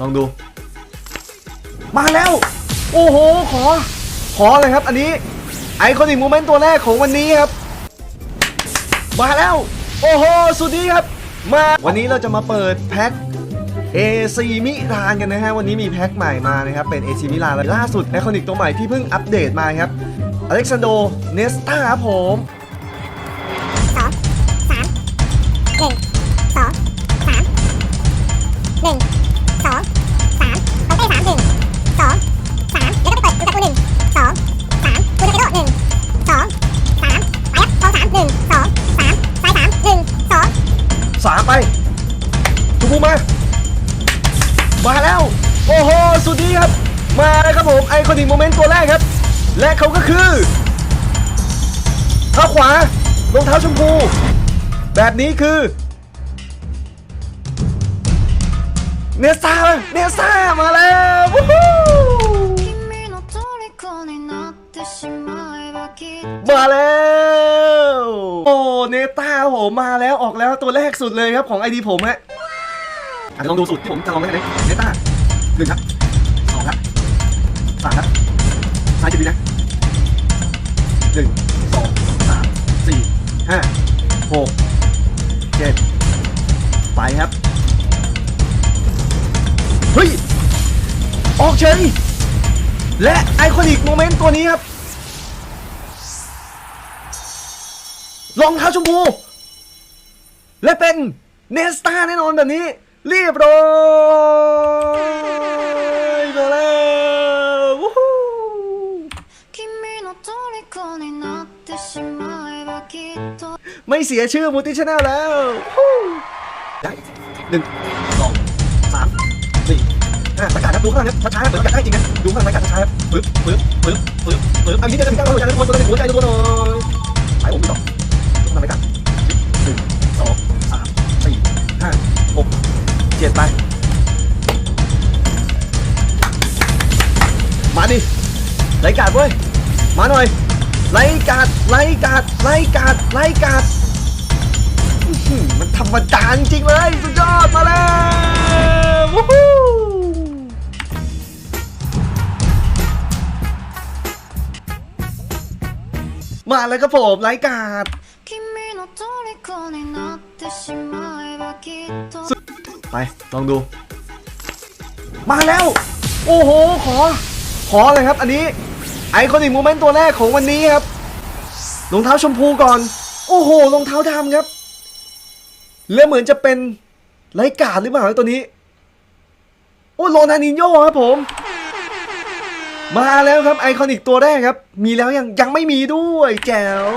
ลองดู มาแล้ว โอ้โห ขอ ขอเลยครับ อันนี้ไอคอนิกโมเมนต์ตัวแรกของวันนี้ครับ มาแล้ว โอ้โห สุดนี้ครับ มาวันนี้เราจะมาเปิดแพ็ค AC มิลานกันนะฮะ วันนี้มีแพ็คใหม่มานะครับ เป็น AC มิลานล่าสุดไอคอนิกตัวใหม่ที่เพิ่งอัปเดตมาครับอเล็กซานโดเนสตาครับผมสองสามหนึ่งสอง สาไปทุกผู้มา มาแล้ว โอ้โห สุดดีครับ มาแล้วครับผมไอคอนิกโมเมนต์ตัวแรกครับ และเขาก็คือเท้าขวารองเท้าชมพู แบบนี้คือ เนซ่าเนซ่ามาแล้วมาแล้ว ผมมาแล้วออกแล้วตัวแรกสุดเลยครับของไอดีผมฮะอะลองดูสุดที่ผมจะลองไว้ไหนเนต้าหนึ่งครับสองครับสามครับซ้ายจะดีนะหนึ่งสองสามสี่ห้าหกเจ็ดไปครับ เฮ้ย ออกเฉยและไอคอนิกโมเมนต์ตัวนี้ครับรองเท้าชมพู และเป็นเนสตาแน่นอนแบบนี้ เรียบร้อยมาแล้ววู้ฮไม่เสียชื่อมูติชแนลแล้วหนึ่งสองสามสี่ห้าประกาศนะดูข้างล่างนะช้าๆนะเปิดประกาศได้จริงนะดูข้างล่างประกาศช้าๆปึ๊บปึ๊บปึ๊บปึ๊บปึ๊บอันนี้จะเป็นการโปรโมชั่นทุกคนตัวเล็กหัวใจทุกคนหน่อยไปผมต่อข้างล่างประกาศ เจ็ดไป มาดิไล่กาดเว้ย มาหน่อย ไล่กาดไล่กาดไล่กาดไล่กาดมันธรรมดาจริงเลย สุดยอดมาแล้ววู้ฮู้มาแล้วครับผมไล่กาด君の ไป ลองดู มาแล้ว โอ้โห ขอ ขอเลยครับ อันนี้ไอคอนิกโมเมนต์ตัวแรกของวันนี้ครับรองเท้าชมพูก่อน โอ้โหรองเท้าดำครับ แล้วเหมือนจะเป็นไรกาดหรือเปล่าตัวนี้ โอ้โรนานินโญ่ครับผม มาแล้วครับไอคอนิกตัวแรกครับ มีแล้วยังยังไม่มีด้วยแจ๋ว